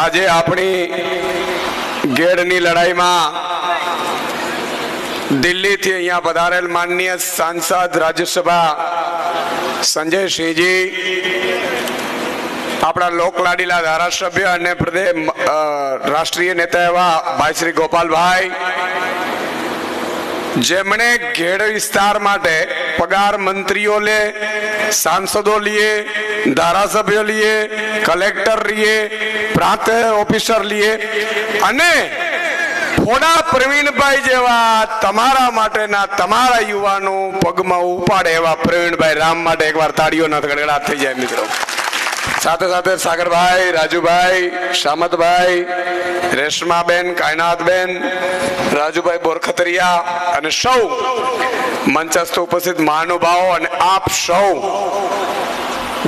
આજે આપણી ગેડની લડાઈમાં દિલ્હીથી અહીંયા પધારેલ માનનીય સાંસદ રાજ્યસભા સંજય સિંહજી આપણા લોકલાડીલા ધારાસભ્ય અને પ્રદેશ રાષ્ટ્રીય નેતા એવા ભાઈ શ્રી ગોપાલભાઈ, જેમણે ઘેડ વિસ્તાર માટે પગાર મંત્રીઓ લે, સાંસદો લીએ ધારાસભ્યો લીએ કલેક્ટર લીએ પ્રાંત ઓફિસર લીએ. અને થોડા પ્રવીણભાઈ જેવા તમારા માટેના તમારા યુવાનો પગમાં ઉપાડે એવા પ્રવીણભાઈ રામ માટે એકવાર તાળીઓના ગડગડાટ થઈ જાય મિત્રો. સાથે સાથે સાગરભાઈ, રાજુભાઈ શામતભાઈ રેશમાબેન, કાયનાથબેન, રાજુભાઈ બોરખતરિયા અને સૌ મંચસ્થ ઉપસ્થિત મહાનુભાવો અને આપ સૌ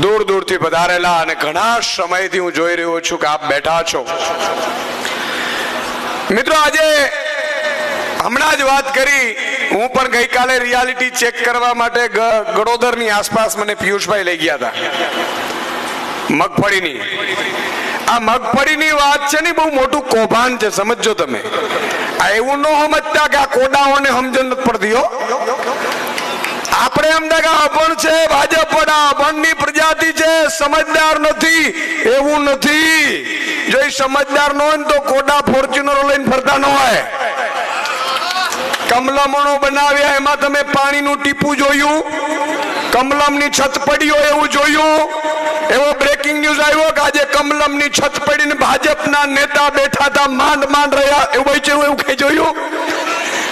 દૂર દૂરથી પધારેલા અને ઘણા સમયથી હું જોઈ રહ્યો છું કે આપ બેઠા છો. મિત્રો, આજે હમણાં જ વાત કરી. હું પણ ગઈકાલે રિયાલિટી ચેક કરવા માટે ગડોદરની આસપાસ મને પિયુષભાઈ લઈ ગયા હતા. મગફળીની. આ મગફળીની વાત છે ને બહુ મોટું કૌભાંડ છે, સમજજો તમે. આ એવું ન સમજતા કે આ કોડાઓને સમજણ નથી પડતી આપણે એમ કે અભણ છે, ભાજપ પણ અભણની પ્રજાતિ છે, સમજદાર નથી, એવું નથી. જો એ સમજદાર ન હોય તો કોડા ફોર્ચ્યુનરો લઈને ફરતા ન હોય. કમલમણો બનાવ્યા, એમાં તમે પાણીનું ટીપું જોયું? કમલમની છત પડી હોય એવું જોયું? એવો બ્રેકિંગ ન્યૂઝ આવ્યો કે આજે કમલમની છત પડીને ભાજપના નેતા બેઠા હતા માંડ માંડ રહ્યા એવું એવું કઈ જોયું?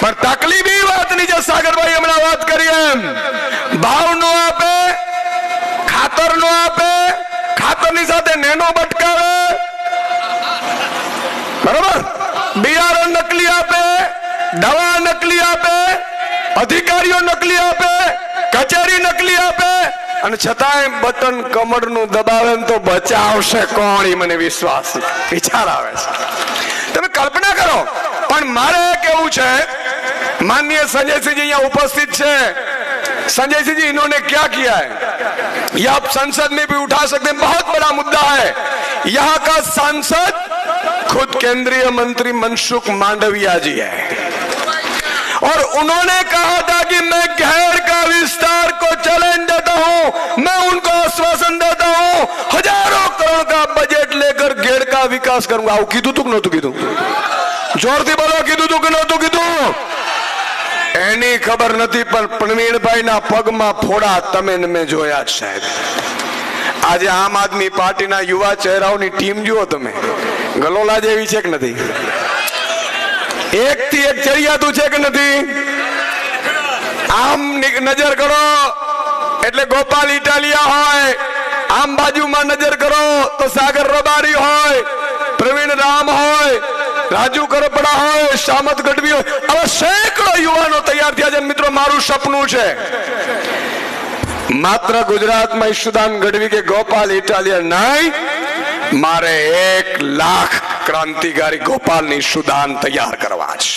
પણ તકલીફ એ વાતની જે સાગરભાઈ હમણાં વાત કરી એમ. ભાવ નો આપે, ખાતર નો આપે, ખાતરની સાથે નેનો બટકાવે. બરોબર? બિયારણ નકલી આપે, દવા નકલી આપે, અધિકારીઓ નકલી આપે, કચેરી નકલી આપે. અને છતાંય બટન દબાવે ને તો બચાવશે કોણ મને વિશ્વાસ વિચાર આવે છે. તમે કલ્પના કરો. પણ મારે કેવું છે माननीय संजय सिंह जी यहाँ उपस्थित है संजय सिंह जी, इन्होंने क्या किया है? यह आप संसद में भी उठा सकते हैं। बहुत बड़ा मुद्दा है। यहाँ का सांसद खुद केंद्रीय मंत्री मनसुख मांडविया जी है। और उन्होंने कहा था कि मैं घर का विस्तार को चैलेंज देता हूँ। मैं उनको आश्वासन देता हूँ। हज़ारों करोड़ का बजट लेकर गेड़ का विकास करूँगा। आओ, कीधु तुक नो ज़ोर दी बोलो, कीधु तुक नो એની ખબર નથી, પણ પ્રવીણભાઈના પગમાં ફોડા તમે મેં જોયા સાહેબ. આજે આમ આદમી પાર્ટીના યુવા ચહેરાઓની ટીમ જુઓ તમે. ગલોલા જેવી છે કે નથી? એક થી એક ચડિયાતું છે કે નથી? આમ નજર કરો. એટલે ગોપાલ ઇટાલિયા હોય, આમ બાજુમાં નજર કરો તો સાગર રબારી હોય, પ્રવીણ રામ હોય રાજુ કરપડા હોય, શામત ગઢવી હોય આવા સેંકડો યુવાનો તૈયાર થયા છે મિત્રો, મારું સપનું છે. માત્ર ગુજરાતમાં ઈશુદાન ગઢવી કે ગોપાલ ઇટાલિયન નહીં, મારે એક લાખ ક્રાંતિકારી ગોપાલની સુદાન તૈયાર કરવા છે.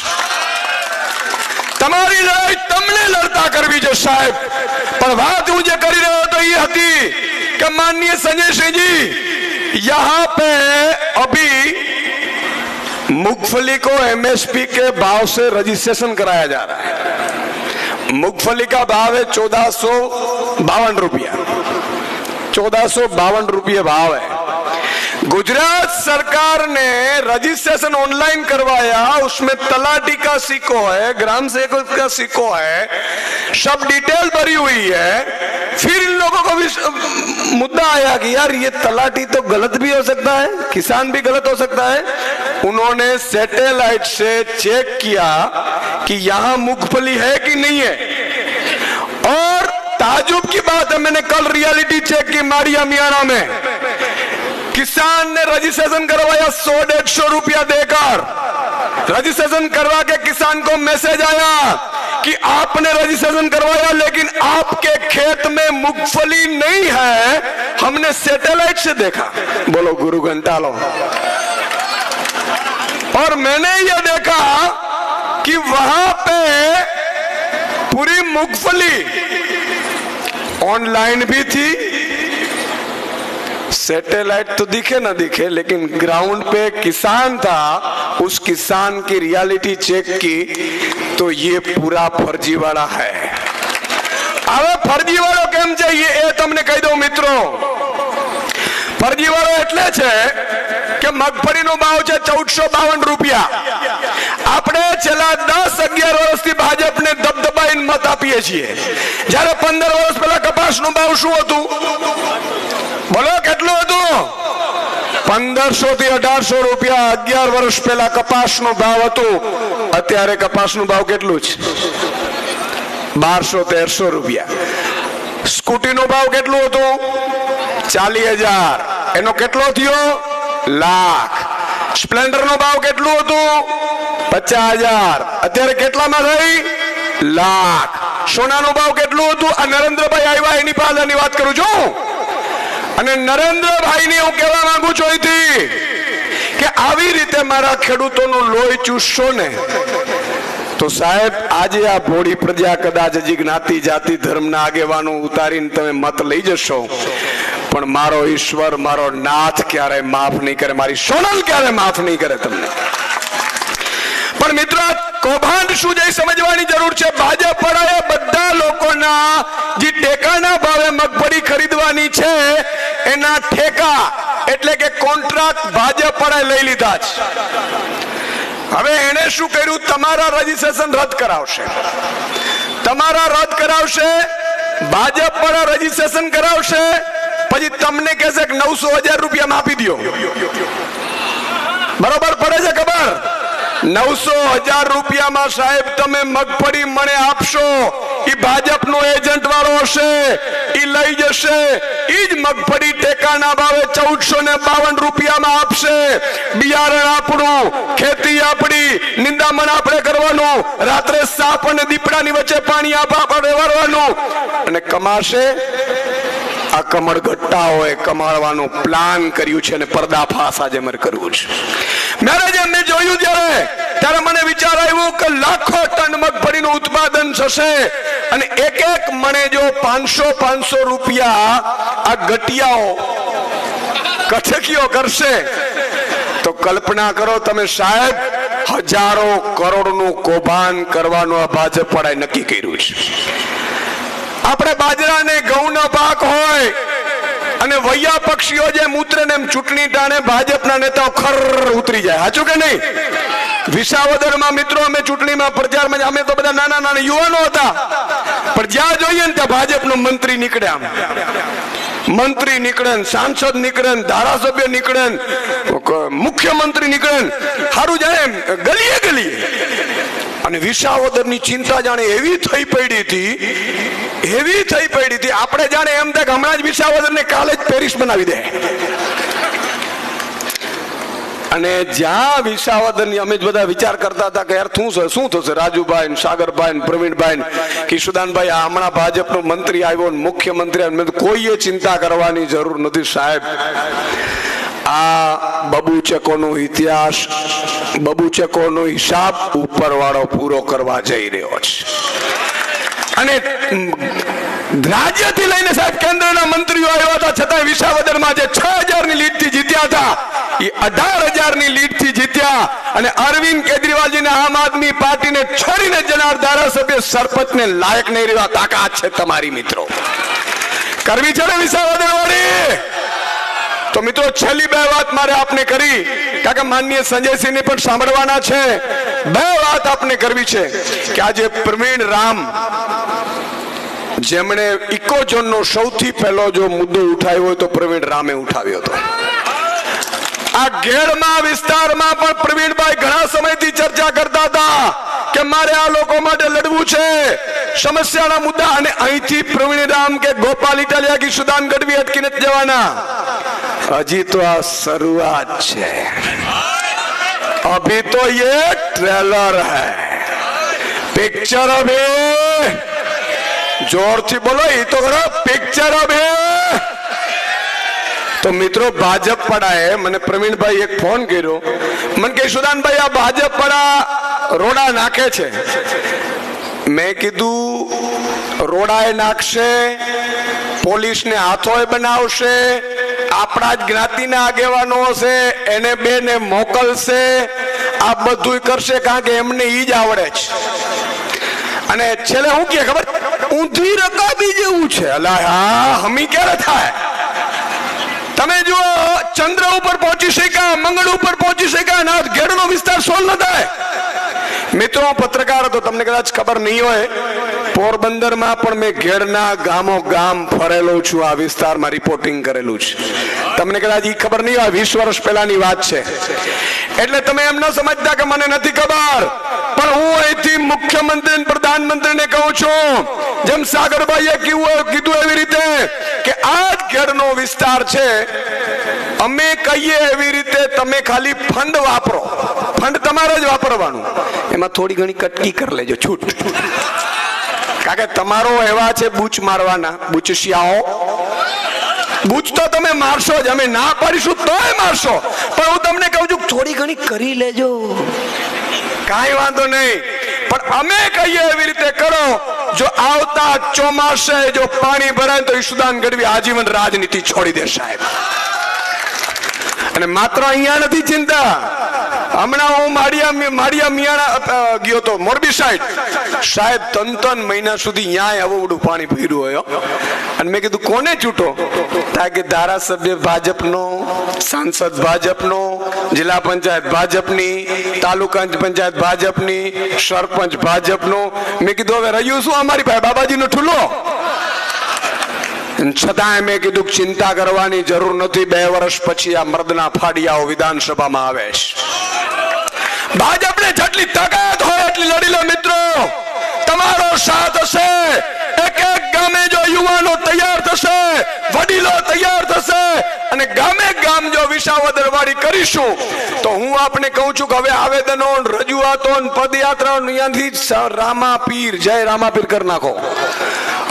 તમારી લડાઈ તમને લડતા કરવી છે, સાહેબ. પણ વાત હું જે કરી રહ્યો હતો એ હતી કે માનનીય સંજય સિંહજી યહાં પે અભી मूंगफली को एमएसपी के भाव से रजिस्ट्रेशन कराया जा रहा है। मूंगफली का भाव है चौदह सौ बावन रुपया। चौदह सौ बावन रुपये भाव है। गुजरात सरकार ने रजिस्ट्रेशन ऑनलाइन करवाया, उसमें तलाटी का सिक्को है, ग्राम सेवक का सिक्को है, सब डिटेल भरी हुई है। फिर इन लोगों को भी मुद्दा आया कि यार ये तलाटी तो गलत भी हो सकता है, किसान भी गलत हो सकता है उन्होंने सैटेलाइट से चेक किया कि यहाँ मूंगफली है कि नहीं है। और ताजुब की बात है, मैंने कल रियलिटी चेक की मारिया मियाना में। किसान ने रजिस्ट्रेशन करवाया, सौ डेढ़ सौ रुपया देकर। रजिस्ट्रेशन करवा के किसान को मैसेज आया कि आपने रजिस्ट्रेशन करवाया, लेकिन आपके खेत में मूंगफली नहीं है। हमने सैटेलाइट से देखा। बोलो, गुरु घंटालो और मैंने ये देखा कि वहां पे पूरी मूंगफली ऑनलाइन भी थी सैटेलाइट तो दिखे ना दिखे लेकिन ग्राउंड पे किसान था उस किसान की रियलिटी चेक की तो ये पूरा फर्जीवाड़ा है હવે ફરજીવાળો કેમ છે એ એ તમને કહી દઉં મિત્રો ફરજીવાળો એટલે છે કે મગફળીનો ભાવ છે ચૌદસો બાવન રૂપિયા. આપણે છેલ્લા દસ અગિયાર વર્ષથી ભાજપને દબદબાઈને મત આપીએ છીએ. જ્યારે પંદર વર્ષ પહેલા કપાસનો ભાવ શું હતું? બોલો, કેટલું હતું? પંદરસો થી અઢારસો રૂપિયા અગિયાર વર્ષ પહેલા કપાસનો ભાવ હતું. અત્યારે કપાસનું ભાવ કેટલું છે? બારસો તેરસો રૂપિયા. સ્કૂટીનો ભાવ કેટલું હતું? ચાલીસ હજાર. એનો કેટલો થયો? લાખ. સ્પ્લેન્ડર નો ભાવ કેટલું હતું? પચાસ હજાર. અત્યારે કેટલામાં થઈ લાખ. સોનાનો ભાવ કેટલું હતું? આ નરેન્દ્રભાઈ આવ્યા એની પાછળની વાત કરું છું. અને નરેન્દ્રભાઈ ને હું કહેવા માંગુ છું અહીંથી કે આવી રીતે મારા ખેડૂતોનું લોહી ચૂસશો ને, તો સાહેબ, આજે આ ભોળી પ્રજા કદાચ હજી જ્ઞાતિ જાતિ ધર્મના આગેવાનો ઉતારીને તમે મત લઈ જશો. પણ મારો ઈશ્વર, મારો નાથ ક્યારે માફ નહીં કરે, મારી સોનલ ક્યારે માફ નહીં કરે તમને. પણ મિત્રો, કૌભાંડ શું છે સમજવાની જરૂર છે. ભાજપ વાળાએ બધા લોકોના જે ટેકાના ભાવે મગફળી ખરીદવાની છે, એના ઠેકા એટલે કે કોન્ટ્રાક્ટ ભાજપ વાળાએ લઈ લીધા છે. હવે એને શું કર્યું? તમારા રજીસ્ટ્રેશન રદ કરાવશે. તમારા રદ કરાવશે ભાજપ વાળા રજીસ્ટ્રેશન કરાવશે પછી તમને કહેશે કે નવસો હજાર રૂપિયા આપી દો બરોબર પડે છે ખબર? નવસો હજાર રૂપિયામાં સાહેબ તમે મગફળી મને આપશો એ ભાજપનો એજન્ટ વાળો હશે એ લઈ જશે એ જ મગફળી ટેકાના ભાવે ચૌદસો ને બાવન રૂપિયામાં આપશે. બિયારણ આપણું, ખેતી આપણી, નિંદામણ આપણે કરવાનું, રાત્રે સાપ અને દીપડાની વચ્ચે પાણી આપણે વારવાનું અને કમાશે? આ કમળ ઘટ્ટાઓએ કમાળવાનું પ્લાન કર્યું છે અને પર્દાફાશ આજે મારે કરવું છે. મેરે જેમ જોયું ત્યારે ત્યારે મને વિચાર આવ્યો કે લાખો ટન મગફળીનું ઉત્પાદન થશે અને એક એક મણે જો પાંચસો પાંચસો રૂપિયા આ ગટિયાઓ કથકીઓ કરશે, તો કલ્પના કરો તમે સાહેબ, હજારો કરોડનું કૌભાંડ કરવાનું આ ભાજપ વાળાએ નક્કી કર્યું છે. આપણે બાજરા ને ઘઉંનો પાક હોય અને વૈયા પક્ષીઓ જે મૂત્ર ને ચૂંટણી ટાણે ભાજપના નેતાઓ ખર ઉતરી જાય. સાચું કે નહીં? વિસાવદરમાં મિત્રો અમે ચૂંટણીમાં પ્રચારમાં અમે તો બધા નાના નાના યુવાનો હતા. પણ જ્યાં જોઈએ ને ત્યાં ભાજપનો મંત્રી નીકળે આમ. મંત્રી નીકળે સાંસદ નીકળે ધારાસભ્ય નીકળે મુખ્યમંત્રી નીકળે સારું જાણે ગલીએ ગલીએ. અને વિસાવદરની ચિંતા જાણે એવી થઈ પડી હતી, એવી થઈ પડી હતી, આપણે જાણે એમ થાય હમણાં જ વિસાવદરને કાલે જ પેરિસ બનાવી દે. અને જ્યાં વિસાવદરની અમે બધા વિચાર કરતા હતા કે યાર શું છે, શું થશે? રાજુભાઈ સાગરભાઈ પ્રવીણભાઈ કિશુદાનભાઈ, આ હમણાં ભાજપનો મંત્રી આવ્યો મુખ્યમંત્રી કોઈએ ચિંતા કરવાની જરૂર નથી સાહેબ. આ બબુચકોનો ઇતિહાસ, બબુચકોનો હિસાબ ઉપરવાળો પૂરો કરવા જઈ રહ્યો છે. અને રાજ્યથી લઈને સાહેબ કેન્દ્રના મંત્રીઓ આવ્યા હતા છતાં વિસાવદરમાં જે છ હજારની લીડથી જીત્યા હતા, એ અઢાર હજારની લીડથી જીત્યા અને અરવિંદ કેજરીવાલજીને આમ આદમી પાર્ટીને છોડીને જનાર ધારાસભ્ય સરપંચને લાયક નહીં રહ્યા. તાકાત છે તમારી મિત્રો. કરવી છે ને વાળી? તો મિત્રો, છેલ્લી બે વાત મારે આપને કરી, કારણ કે માનનીય સંજયસિંહ ને પણ સાંભળવાના છે. બે વાત આપને કરવી છે કે આજે પ્રવીણ રામ જેમણે ઇકોઝોન નો સૌથી પહેલો જો મુદ્દો ઉઠાવ્યો હોય તો પ્રવીણ રામે ઉઠાવ્યો હતો. આ ગેડમાં વિસ્તારમાં પણ પ્રવીણભાઈ ઘણા સમયથી ચર્ચા કરતા હતા કે મારે આ લોકો માટે લડવું છે. સમસ્યાના મુદ્દા, અને અહીંથી પ્રવીણ રામ કે ગોપાલ ઇટાલિયા કે સુદાન ગઢવી અટકીને જવાના. હજી તો આ શરૂઆત છે अभी तो ये ट्रेलर है पिक्चर अभी જોરથી બોલો એ તો ખરો પિક્ચર અભી તો મિત્રો ભાજપ પડાએ મને પ્રવીણભાઈ એક ફોન કર્યો મને કે સુદાનભાઈ આ ભાજપ પડા રોડા નાખે છે મેં કીધું રોડાએ નાખશે પોલીસને હાથોય બનાવશે આપણા જ જ્ઞાતિના આગેવાનો હશે, એને બેને મોકલશે, આ બધું કરશે કારણ કે એમને ઈ જ આવડે છે. અને છેલ્લે હું કે ખબર? ઊંધી રકાબી જેવું છે. અલા, હા, હમી ક્યારે થાય? તમે જુઓ, ચંદ્ર ઉપર પહોંચી શક્યા, મંગળ ઉપર પહોંચી શક્યા ના ઘેડનો વિસ્તાર સોલ ન થાય. મિત્રો પત્રકાર હતો તમને કદાચ ખબર નહીં હોય, પોરબંદરમાં પણ મેં ઘેડના ગામો ગામ ફરેલો છું, આ વિસ્તારમાં રિપોર્ટિંગ કરેલું છે. તમને કદાચ એ ખબર નહીં હોય, વીસ વર્ષ પહેલાની વાત છે. એટલે તમે એમ ન સમજતા કે મને નથી ખબર, પણ હું અહીંથી મુખ્યમંત્રી પ્રધાનમંત્રીને કહું છું, જેમ સાગરભાઈએ કીધું એવી રીતે કે આ જ ઘેડનો વિસ્તાર છે અમે કહીએ એવી રીતે તમે ખાલી ફંડ વાપરો. ફંડ તમારે જ વાપરવાનું. એમાં થોડી ઘણી કટકી કરી લેજો, છૂટ. કારણ કે તમારો એવા છે બૂચ મારવાના, બૂચશિયાઓ? બૂચ તો તમે મારશો જ, અમે ના પાડીશું તોય મારશો. પણ હું તમને કહું છું, થોડી ઘણી કરી લેજો. કાંઈ વાંધો નહીં. પણ અમે કહીએ એવી રીતે કરો, જો આવતા ચોમાસે જો પાણી ભરાય તો ઈશુદાન ગઢવી આજીવન રાજનીતિ છોડી દે સાહેબ. અને માત્ર અહીંયા નથી ચિંતા. હમણાં હું માળિયા માળિયા મિયાણા ગયો તો મોરબી સાઈડ. સાહેબ, ત્રણ ત્રણ મહિના સુધી ન્યાય બધું પાણી ભર્યું હોય અને મેં કીધું, કોને ચૂંટો? તા કે ધારાસભ્ય ભાજપનો, સાંસદ ભાજપનો, જિલ્લા પંચાયત ભાજપની, તાલુકા પંચાયત ભાજપની, સરપંચ ભાજપનો. મેં કીધું, હવે રહ્યું શું અમારી પાસે? બાબાજીનો ઠુલો. છતાંય મેં કીધું ચિંતા કરવાની જરૂર નથી. બે વર્ષ પછી આ મર્દના ફાડિયાઓ વિધાનસભામાં આવે છે. ભાજપને જેટલી તાકાત હોય એટલી લડી લો મિત્રો. તમારો સાથ હશે. એક એક ગામે જો યુવાનો તૈયાર થશે, વડીલો તૈયાર થશે ગામે ગામ જો વિસાવદર કરીશું, તો હું આપને કહું છું કે હવે આવેદનો રજૂઆતો પદયાત્રા અહીંયાથી રામાપીર જય રામાપીર કરી નાખો.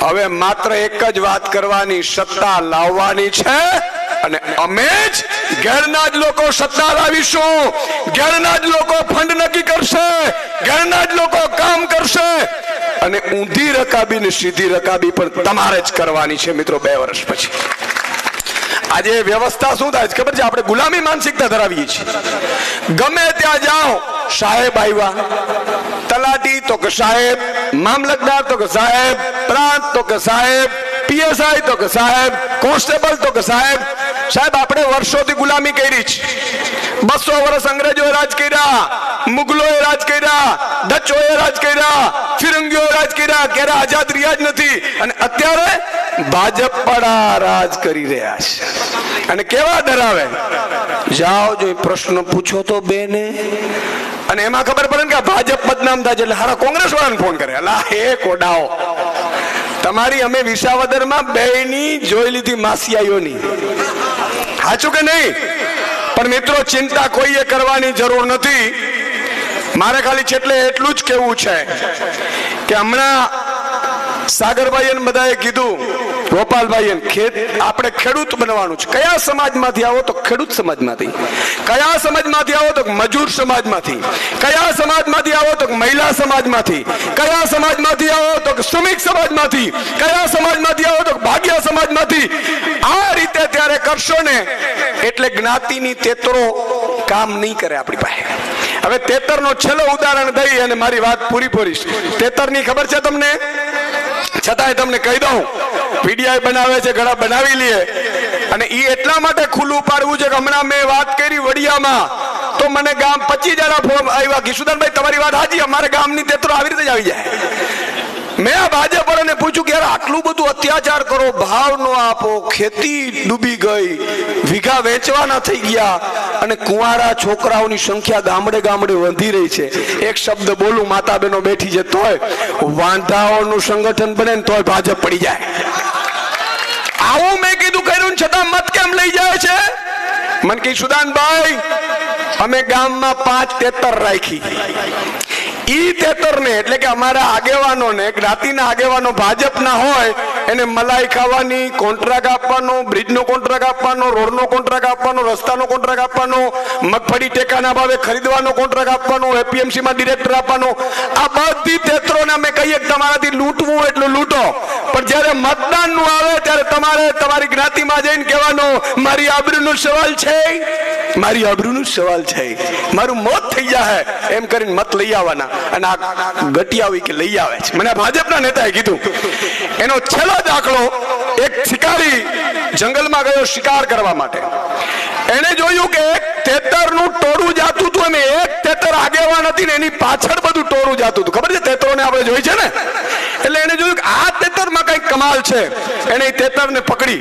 હવે માત્ર એક જ વાત કરવાની, સત્તા લાવવાની છે અને અમે જ ઘેરના જ લોકો સત્તા લાવીશું. ઘેરના જ લોકો ફંડ નક્કી કરશે, ઘેરના જ લોકો કામ કરશે અને ઊંધી રકાબી ને સીધી રકાબી પણ તમારે જ કરવાની છે મિત્રો બે વર્ષ પછી. આજે વ્યવસ્થા શું થાય ખબર છે? આપણે ગુલામી માનસિકતા ધરાવીએ છીએ. ગમે ત્યાં જાઓ, સાહેબ આવ્યા. તલાટી તો કે સાહેબ, મામલતદાર તો કે સાહેબ, પ્રાંત તો કે સાહેબ, પીએસઆઈ તો કે સાહેબ, કોન્સ્ટેબલ તો કે સાહેબ. સાહેબ, આપણે વર્ષોથી ગુલામી કરી છે. બસો વર્ષ અંગ્રેજોએ રાજ કર્યા, મુગલોએ રાજ કર્યા, ડચોએ રાજ કર્યા ફિરંગીઓએ રાજ કર્યા, ક્યારે આઝાદ રિયાજ નથી. અને અત્યારે ભાજપ પડા રાજ કરી રહ્યા છે. અને કેવા ડરાવે? જાઓ જો પ્રશ્ન પૂછો તો બેને. અને એમાં ખબર પડે ને કે ભાજપ બદનામ થાય છે એટલે હારા કોંગ્રેસ વાળાને ફોન કરે. અલા, હે કોડાઓ. તમારી અમે વિસાવદરમાં બેની જોઈ લીધી માસિયાઈઓની સાચું કે નહીં? પણ મિત્રો, ચિંતા કોઈએ કરવાની જરૂર નથી. મારે ખાલી છેટલે એટલું જ કેવું છે કે હમણાં સાગરભાઈ બધાએ કીધું ગોપાલભાઈ ખેત આપણે ખેડૂત બનવાનું છે. કયા સમાજમાંથી આવો તો ખેડૂત સમાજમાંથી. કયા સમાજમાંથી આવો તો મજૂર સમાજમાંથી. કયા સમાજમાંથી આવો તો મહિલા સમાજમાંથી. કયા સમાજમાંથી આવો તો શ્રમિક સમાજમાંથી. કયા સમાજમાંથી આવો તો ભાગ્ય સમાજમાંથી. આ રીતે ત્યારે કરશો ને એટલે જ્ઞાતિની તેતરો કામ નહીં કરે આપણી પાસે. હવે તેતરનો છેલ્લો ઉદાહરણ દઈ અને મારી વાત પૂરી પૂરીશ. તેતરની ખબર છે તમને? છતાંય તમને કહી દઉં, પીડીઆઈ બનાવે છે ઘણા બનાવી લે. અને ઈ એટલા માટે ખુલ્લું પાડવું છે કે હમણાં મેં વાત કરી વડિયામાં, તો મને ગામ પચીસ જણા ફોન આવ્યા. કિશુદાનભાઈ તમારી વાત હાજી અમારે ગામની તેતરો આવી રીતે જ આવી જાય. મેં આ ભાજપ વાળાને પૂછ્યું કે યાર, આટલું બધું અત્યાચાર કરો, ભાવ નો આપો, ખેતી ડૂબી ગઈ, વીઘા વેચવાના થઈ ગયા, અને કુંવારા છોકરાઓની સંખ્યા ગામડે ગામડે વધી રહી છે. એક શબ્દ બોલું માતા બહેનો બેઠી છે, તોય વાંધાઓનું સંગઠન બને ને તોય ભાજપ પડી જાય. આવું મેં કીધું કર્યું છતાં મત કેમ લઈ જાય છે? મન કી સુદાનભાઈ, અમે ગામમાં પાંચ તેતર રાખી. ઈ તેતરને એટલે કે અમારા આગેવાનોને જ્ઞાતિના આગેવાનો ભાજપના હોય, એને મલાઈ ખાવાની કોન્ટ્રાક્ટ આપવાનો, બ્રિજનો કોન્ટ્રાક્ટ આપવાનો, રોડનો કોન્ટ્રાક્ટ આપવાનો, રસ્તાનો કોન્ટ્રાક્ટ આપવાનો, મગફળી ટેકાના ભાવે ખરીદવાનો કોન્ટ્રાક્ટ આપવાનો એપીએમસી માં ડિરેક્ટર આપવાનો. આ બધી તેતરોને અમે કહીએ તમારાથી લૂંટવું એટલું લૂંટો. પણ જ્યારે મતદાનનું આવે, ત્યારે તમારે તમારી જ્ઞાતિમાં જઈને કહેવાનું, મારી આબરૂનો સવાલ છે. મારી આબરૂનો સવાલ છે. મારું મોત થઈ જાય એમ કરીને મત લઈ આવવાના. અને આ ગટિયાવી કે લઈ આવે છે. મને ભાજપના નેતાએ કીધું, એનો છેલ્લો દાખલો એક શિકારી જંગલમાં ગયો શિકાર કરવા માટે. એને જોયું કે એક તેતરનું ટોળું જાતું હતું અને એક તેતર આગેવાન હતી ને એની પાછળ બધું ટોળું જાતું હતું. ખબર છે, તેતરોને આપણે જોઈ છે ને? એટલે એને જોયું કે આ તેતરમાં કંઈક કમાલ છે. એને તેતરને પકડી.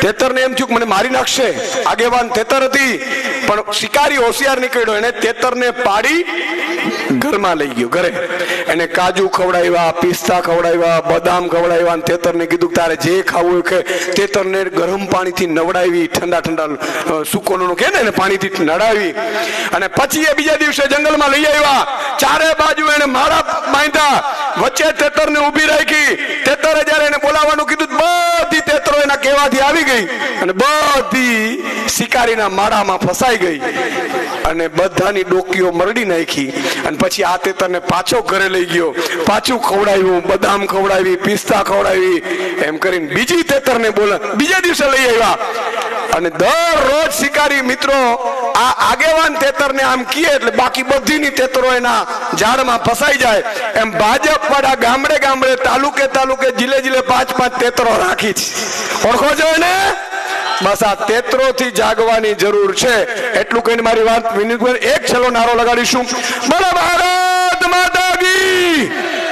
તેતરને એમ થયું કે મને મારી નાખશે. આગેવાન તેતર હતી. પણ શિકારી હોશિયાર નીકળ્યો. એને તેતરને પાડી ઘરમાં લઈ ગયો, ઘરે. એને કાજુ ખવડાવ્યા, પિસ્તા ખવડાવ્યા, બદામ ખવડાવ્યા અને તેતરને કીધું તારે જે ખાવું કે તેતરને ગરમ પાણીથી નવડાવી, ઠંડા ઠંડા સુકોનું કે ને પાણીથી નડાવી. અને પછી એ બીજા દિવસે જંગલમાં લઈ આવ્યા. ચારે બાજુ એને માળા બાંધ્યા. વચ્ચે તેતરને ઊભી રાખી. તેતરે જ્યારે એને બોલાવવાનું કીધું, બધી તેતરો એના કહેવાથી આવી ગઈ. અને બધી શિકારીના માળામાં ફસાઈ ગઈ. અને બધાની ડોકીઓ મરડી નાખી. અને પછી આ તેતરને પાછો ઘરે લઈ ગયો. પાછું ખવડાવ્યું, બદામ ખવડાવી, પિસ્તા ખવડાવી. એમ કરીને બીજી તેતરને બોલા બીજા દિવસે લઈ આવ્યા. અને દરરોજ શિકારી મિત્રો આ આગેવાન તેતરને આમ કીએ એટલે બાકી બધીની તેતરો એના ઝાડમાં ફસાઈ જાય. એમ ભાજપ વાળા ગામડે ગામડે, તાલુકે તાલુકે જિલ્લે જિલ્લે પાંચ પાંચ તેતરો રાખી છે. ઓળખો છો ને બસ આ તેતરો થી જાગવાની જરૂર છે. એટલું કહીને મારી વાત વિનીતભાઈ, એક છેલ્લો નારો લગાડીશું. બોલો ભારત